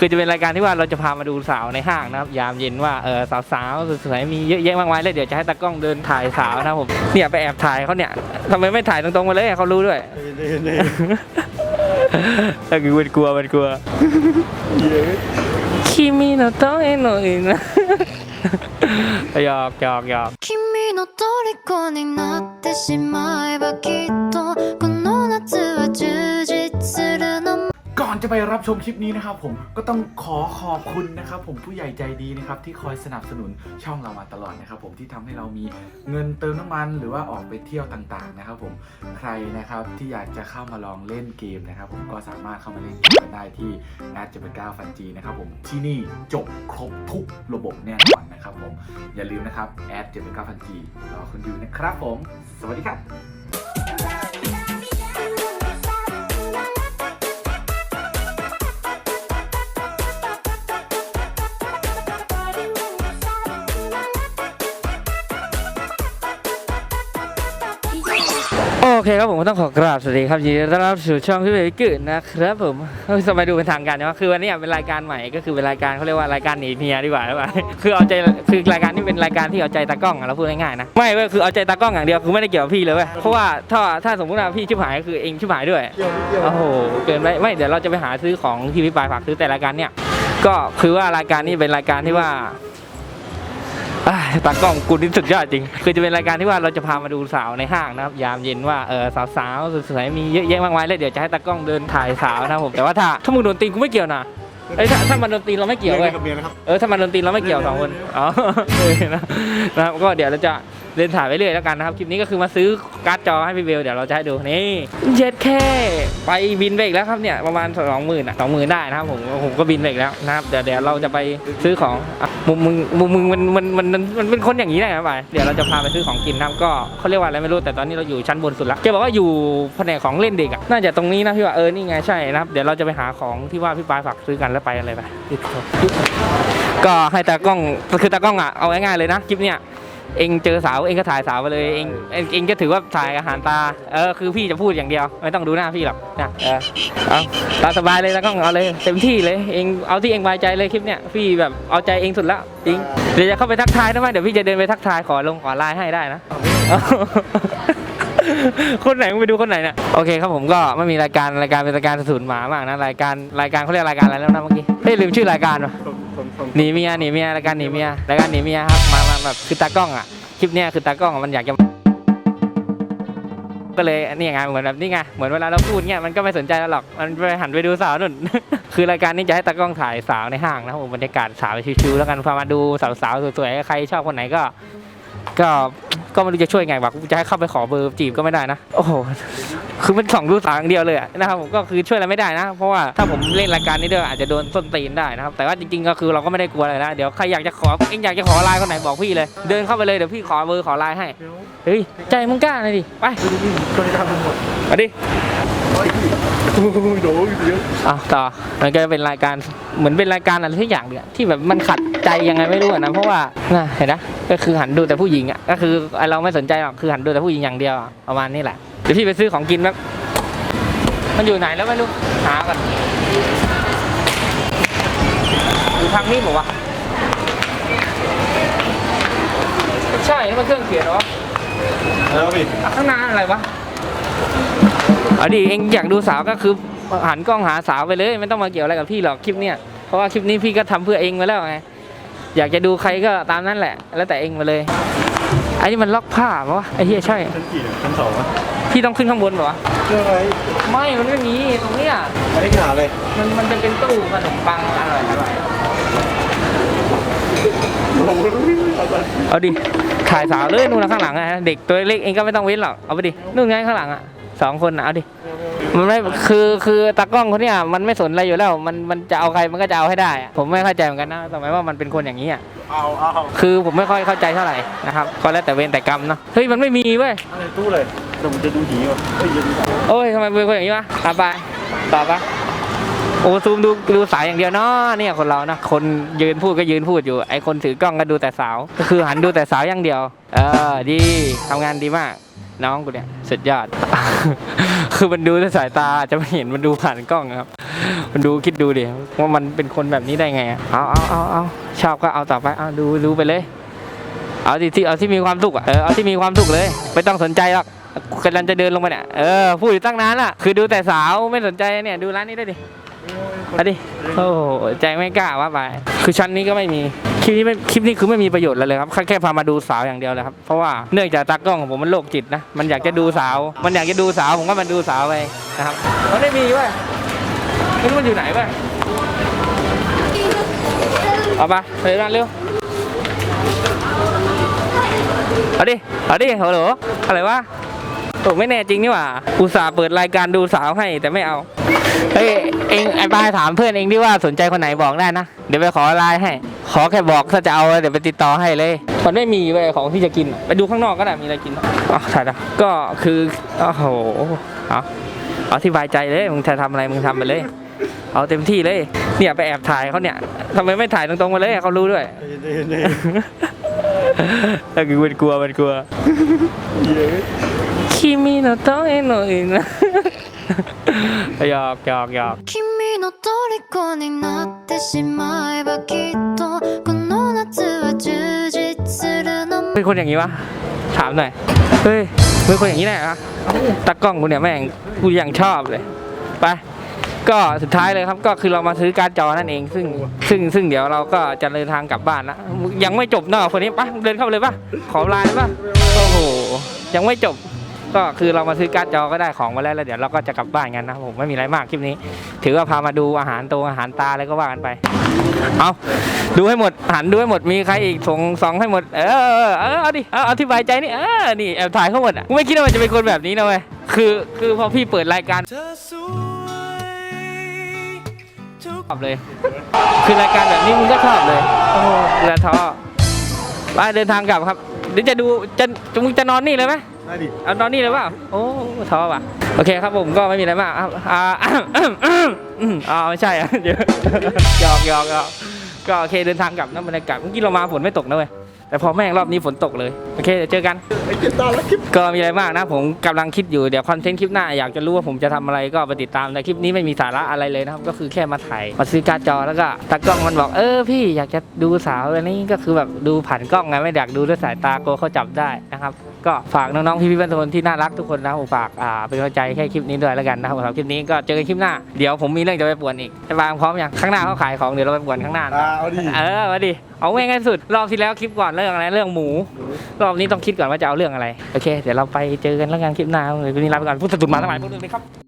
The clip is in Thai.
คือจะเป็นรายการที่ว่าเราจะพามาดูสาวในห้างนะครับ ยามเย็นว่าเออสาวๆสวยๆมีเยอะแยะมากมายเลยเดี๋ยวจะให้ตากล้องเดินถ่ายสาวนะครับผม เนี่ยไปแอบถ่ายเขาเนี่ยทำไมไม่ถ่ายตรงๆมาเลยเขารู้ด้วย แต่คือมันกลัวมันกลัวคิมิโนโตะเอโนะอินะ หยอกหยอกหยอก 君の虜になってしまえばきっとこの夏は充実するのも ก่ อนจะไปรับชมคลิปนี้นะครับผมก็ต้องขอขอบคุณนะครับผมผู้ใหญ่ใจดีนะครับที่คอยสนับสนุนช่องเรามาตลอดนะครับผมที่ทำให้เรามีเงินเติมน้ำมัน หรือว่าออกไปเที่ยวต่างๆนะครับผมใครนะครับที่อยากจะเข้ามาลองเล่นเกมนะครับผมก็สามารถเข้ามาเล่นเกมกันได้ที่แอดจะเป็นก้าฟันจีนะครับผมที่นี่จบครบทุกระบบแน่นอนนะครับผมอย่าลืมนะครับแอดจะเป็นก้าฟันจีรอคุณอยู่นะครับผม สวัสดีครับ โอเคครับผมก็ต้องขอกราบสวัสดีครับยินดีต้อนรับสู่ช่องพี่เบบี้กึนะครับผมสบายดูเป็นทางการนะคือวันนี้เป็นรายการใหม่ก็คือเป็นรายการเขาเรียกว่ารายการหนีเมียดีกว่าหรือเปล่าคือเอาใจคือรายการที่เป็นรายการที่เอาใจตากล้องอะเราพูดง่ายๆนะไม่เว้ยคือเอาใจตากล้องอย่างเดียวคือไม่ได้เกี่ยวกับพี่เลยเว้ยเพราะว่าถ้าถ้าสมมติว่าพี่ชิบหายก็คือเองชิบหายด้วยโอ้โหเกินไปไม่เดี๋ยวเราจะไปหาซื้อของที่พี่ปายฝากซื้อแต่รายการเนี้ยก็คือว่ารายการนี้เป็นรายการที่ว่า ตากล้องกูนี่สุดยอดจริง คือจะเป็นรายการที่ว่าเราจะพามาดูสาวในห้างนะครับ ยามเย็นว่าเออสาวๆสวยๆมีเยอะแยะมากมายเลยเดี๋ยวจะให้ตากล้องเดินถ่ายสาวนะครับผมแต่ว่าถ้าถ้ามึงโดนตีนกูไม่เกี่ยวนะเอ้ยถ้าถ้ามันโดนตีนเราไม่เกี่ยวเว้ยกับเมียนะครับเออถ้ามันโดนตีนเราไม่เกี่ยวสองคนอ๋อเออนะนะครับก็เดี๋ยวเราจะเดินถ่ายไปเรื่อยแล้วกันนะครับ คลิปนี้ก็คือมาซื้อการ์ดจอให้พี่เบลเดี๋ยวเราจะให้ดูนี่เจ็ดแค่ไปบินไปอีกแล้วครับเนี่ยประมาณสองหมื่นอะสองหมื่นได้นะครับผมผมก็บินไปอีกแล้วนะครับเดี๋ยวเดี๋ยวเราจะไปซื้อของอะมุมมึงมุมมึงมันมันมันมันมันเป็นคนอย่างนี้ได้ไหมไปเดี๋ยวเราจะพาไปซื้อของกินนะครับก็เขาเรียกว่าอะไรไม่รู้แต่ตอนนี้เราอยู่ชั้นบนสุดละแกบอกว่าอยู่แผนกของเล่นเด็กอะน่าจะตรงนี้นะพี่ว่าเออนี่ไงใช่นะครับเดี๋ยวเราจะไปหาของที่ว่าพี่ปายฝากซื้อกันแล้วไปอะไรไปก็ให้ตากล้องคือตากล้องอะเอาง่ายๆเลยนะคลิปเนี้ย เองเจอสาวเองก็ถ่ายสาวไปเลยเองเองเองก็ถือว่าถ่ายอาหารตาเออคือพี่จะพูดอย่างเดียว ไม่ต้องดูหน้าพี่หรอกนะเออเอาตามสบายเลยตากล้องเอาเลยเต็มที่เลยเองเอาที่เองสบายใจเลยคลิปเนี้ยพี่แบบเอาใจเองสุดแล้วจริงเดี๋ยวจะเข้าไปทักทายได้ไหมเดี๋ยวพี่จะเดินไปทักทายขอลงขอไลน์ให้ได้นะคนไหนมึงไปดูคนไหนเนี่ยโอเคครับผมก็ไม่มีรายการรายการเป็นรายการสูญหมามากนะรายการรายการเขาเรียกรายการอะไรแล้วนะเมื่อกี้เฮ้ยลืมชื่อรายการวะหนีเมียหนีเมียรายการหนีเมียรายการหนีเมียครับมามา แบบคือตากล้องอะคลิปเนี้ยคือตากล้องมันอยากจะก็เลยนี่ไงเหมือนแบบนี่ไงเหมือนเวลาเราพูดเงี้ยมันก็ไม่สนใจเราหรอกมันไปหันไปดูสาวนุ่น คือรายการนี้จะให้ตากล้องถ่ายสาวในห้างนะครับผมบรรยากาศสาวชิวๆแล้วกันพามาดูสาวๆสวยๆใครชอบคนไหนก็ ก็ ก็ไม่รู้จะช่วยไงวะจะให้เข้าไปขอเบอร์จีบก็ไม่ได้นะ โอ้โห คือมันของดูสาวอย่างเดียวเลยอะนะครับผมก็คือช่วยอะไรไม่ได้นะ เพราะว่าถ้าผมเล่นรายการนี้ด้วยอาจจะโดนส้นตีนได้นะครับ แต่ว่าจริงๆก็คือเราก็ไม่ได้กลัวอะไรนะ เดี๋ยวใครอยากจะขอเอ็งอยากจะขอไลน์คนไหนบอกพี่เลย เดินเข้าไปเลยเดี๋ยวพี่ขอเบอร์ขอไลน์ให้ เฮ้ย ใจมึงกล้าหน่อยดิ ไปคนที่ทำทั้งหมดมาดิโอ้ยโดนเยอะอะต่อมันก็เป็นรายการเหมือนเป็นรายการอะไรทุกอย่างเนี่ยที่แบบมันขัดใจยังไงไม่รู้อะนะเพราะว่าน่ะเห็นนะ ก็คือหันดูแต่ผู้หญิงอะก็คือไอเราไม่สนใจหรอกคือหันดูแต่ผู้หญิงอย่างเดียวอะประมาณนี้แหละเดี๋ยวพี่ไปซื้อของกินแบบมันอยู่ไหนแล้วไม่รู้หากันอยู่ทางนี้บอกว่าวะไม่ใช่นี่มันเครื่องเขียนเหรอวะแล้วพี่อะข้างหน้าอะไรวะเอาดิเองอยากดูสาวก็คือหันกล้องหาสาวไปเลย ไม่ต้องมาเกี่ยวอะไรกับพี่หรอกคลิปเนี้ยเพราะว่าคลิปนี้พี่ก็ทำเพื่อเองมาแล้วไง อยากจะดูใครก็ตามนั้นแหละ แล้วแต่เองมาเลยไอ้นี่มันล็อกผ้าปะวะไอ้เหี้ยใช่ชั้นกี่เนี่ยชั้นสองอะพี่ต้องขึ้นข้างบนปะวะเรื่องอะไรไม่มันไม่มีตรงเนี้ยไม่ได้หาเลย มันมันจะเป็นตู้ขนมปังอร่อยอร่อยโอ้โหเอาไปเอาดิถ่ายสาวเลยนู่นนะข้างหลังอะเด็กตัวเล็กเองก็ไม่ต้องเว้นหรอกเอาไปดินู่นไงข้างหลังอะสองคนอะเอาดิ มันไม่คือคือตากล้องคนเนี้ยมันไม่สนอะไรอยู่แล้ว มันมันจะเอาใครมันก็จะเอาให้ได้อะผมไม่เข้าใจเหมือนกันนะทำไมว่ามันเป็นคนอย่างนี้อะเอาเอาคือผมไม่ค่อยเข้าใจเท่าไหร่นะครับก็แล้วแต่เวรแต่กรรมเนาะเฮ้ยมันไม่มีเว้ยอะไรตู้เลยเดี๋ยวมันจะดูหีว่ะเฮ้ยยังโอ้ยทำไมเป็นคนอย่างนี้วะอะไปต่อปะโอ้ซูมดูดูสายอย่างเดียวเนาะเนี่ยคนเรานะคนยืนพูดก็ยืนพูดอยู่ไอคนถือกล้องก็ดูแต่สาว ก็คือหันดูแต่สาวอย่างเดียว เออดีทำงานดีมาก น้องกูเนี่ยสุดยอดคือมันดูด้วยสายตาจะไม่เห็นมันดูผ่านกล้องครับ มันดูคิดดูดิว่ามันเป็นคนแบบนี้ได้ไงอะเอาเอาเอาเอาชอบก็เอาต่อไปเอาดูดูไปเลย เอาที่ที่เอาที่มีความสุขอะเออเอาที่มีความสุขเลยไม่ต้องสนใจหรอกกำลังจะเดินลงไปเนี่ยเออพูดอยู่ตั้งนานละคือดูแต่สาวไม่สนใจเนี่ยดูร้านนี้ได้ดิอาดิโอ้โหใจไม่กล้าว่าไป คือชั้นนี้ก็ไม่มี คลิปนี้ไม่คลิปนี้คือไม่มีประโยชน์อะไรเลยครับแค่แค่พามาดูสาวอย่างเดียวเลยครับเพราะว่าเนื่องจากตากล้องของผมมันโรคจิตนะมันอยากจะดูสาว มันอยากจะดูสาวผมก็มันดูสาวไปนะครับมันไม่มีว้ยไม่รู้มันอยู่ไหนว้ยเอาไปไปร้านเร็วเอาดิเอาดิฮัลโหลอะไรวะ โอ้ไม่แน่จริงนี่หว่า อุตส่าห์เปิดรายการดูสาวให้แต่ไม่เอา เฮ้ยเองไอ้บายถามเพื่อนเองดิว่าสนใจคนไหนบอกได้นะ เดี๋ยวไปขอไลน์ให้ ขอแค่บอกถ้าจะเอาเดี๋ยวไปติดต่อให้เลย มันไม่มีเว้ยของที่จะกิน ไปดูข้างนอกก็ได้มีอะไรกินอ๋อถ่ายแล้วก็คือโอ้โหเอาเอาที่บายใจเลยมึงจะทำอะไรมึงทำไปเลย เอาเต็มที่เลย เนี่ยไปแอบถ่ายเขาเนี่ยทำไมไม่ถ่ายตรงๆมาเลยเขารู้ด้วยเย็นๆเย็น แต่คือมันกลัวมันกลัว ๆเย็น คิมิโนโตะเอโนอินะหยอกหยอกหยอก 君の虜になってしまえばきっとこの夏は充実するのも เป็นคนอย่างนี้วะ ถามหน่อย เฮ้ย เป็นคนอย่างนี้ได้เหรอตากล้องกูเนี่ยแม่งกูยังชอบเลย ไป ก็สุดท้ายเลยครับก็คือเรามาซื้อการ์ดจอนั่นเอง ซึ่งซึ่งซึ่งเดี๋ยวเราก็จะเดินทางกลับบ้านละยังไม่จบเนอะคนนี้ปะเดินเข้าไปเลยปะขอไลน์ปะโอ้โหยังไม่จบ ก็คือเรามาซื้อการ์ดจอก็ได้ของมาแล้วแล้วเดี๋ยวเราก็จะกลับบ้านกันนะผมไม่มีอะไรมากคลิปนี้ ถือว่าพามาดูอาหารตรงอาหารตาอะไรก็ว่ากันไปเอาดูให้หมดหันดูให้หมดมีใครอีกส่งสองให้หมดเออเออเออเอาดิเอาอาที่บายใจนี่เออนี่แอบถ่ายเขาหมดอะไม่คิดว่ามันจะเป็นคนแบบนี้นะเว้ยคือคือพอพี่เปิดรายการ ชอบเลย คือรายการแบบนี้มึงก็ชอบเลยโอ้โหแล้วท้อไปเดินทางกลับครับเดี๋ยวจะดูจะจะมึงจะนอนนี่เลยไหมได้ดิเอานอนนี่เลยเปล่าโอ้ท้อว่ะโอเคครับผมก็ไม่มีอะไรมากครับอ่าอ่าอืมอืมอืมอ่าไม่ใช่อะเดี๋ยวหยอกหยอกหยอกก็โอเคเดินทางกลับนะบรรยากาศเมื่อกี้เรามาฝนไม่ตกนะเว้ยแต่พอแม่งรอบนี้ฝนตกเลย โอเคเดี๋ยวเจอกัน ไอ้เจ็ดตาแล้วคลิปก็มีอะไรมากนะ ผมกำลังคิดอยู่เดี๋ยวคอนเทนต์คลิปหน้าอยากจะรู้ว่าผมจะทำอะไรก็ไปติดตามแต่คลิปนี้ไม่มีสาระอะไรเลยนะครับ ก็คือแค่มาถ่ายมาซื้อการ์ดจอแล้วก็ตากล้องมันบอกเออพี่อยากจะดูสาวอันนี้ก็คือแบบดูผ่านกล้องไงไม่อยากดูด้วยสายตากลัวเขาจับได้นะครับก็ฝากน้องๆพี่ๆเพื่อนๆที่น่ารักทุกคนนะผมฝากอ่าเป็นกำลังใจแค่คลิปนี้ด้วยแล้วกันนะครับสำหรับคลิปนี้ก็เจอกันคลิปหน้าเดี๋ยวผมมีเรื่องจะไปป่วนอีกไอ้บางพร้อมยังข้างหน้าเขาขายของเดี๋ยวเราไปป่วนข้างหน้านะ อ่าเอาดิ เออมาดิ เอาง่ายๆสุด รอบที่แล้วคลิปก่อนเรื่องอะไร เรื่องหมู รอบนี้ต้องคิดก่อนว่าจะเอาเรื่องอะไร โอเค เดี๋ยวเราไปเจอกันแล้วกันคลิปหน้าวันนี้ลาไปก่อนพูดสะดุดมาทั้งหลายพวกนึงเลยครับ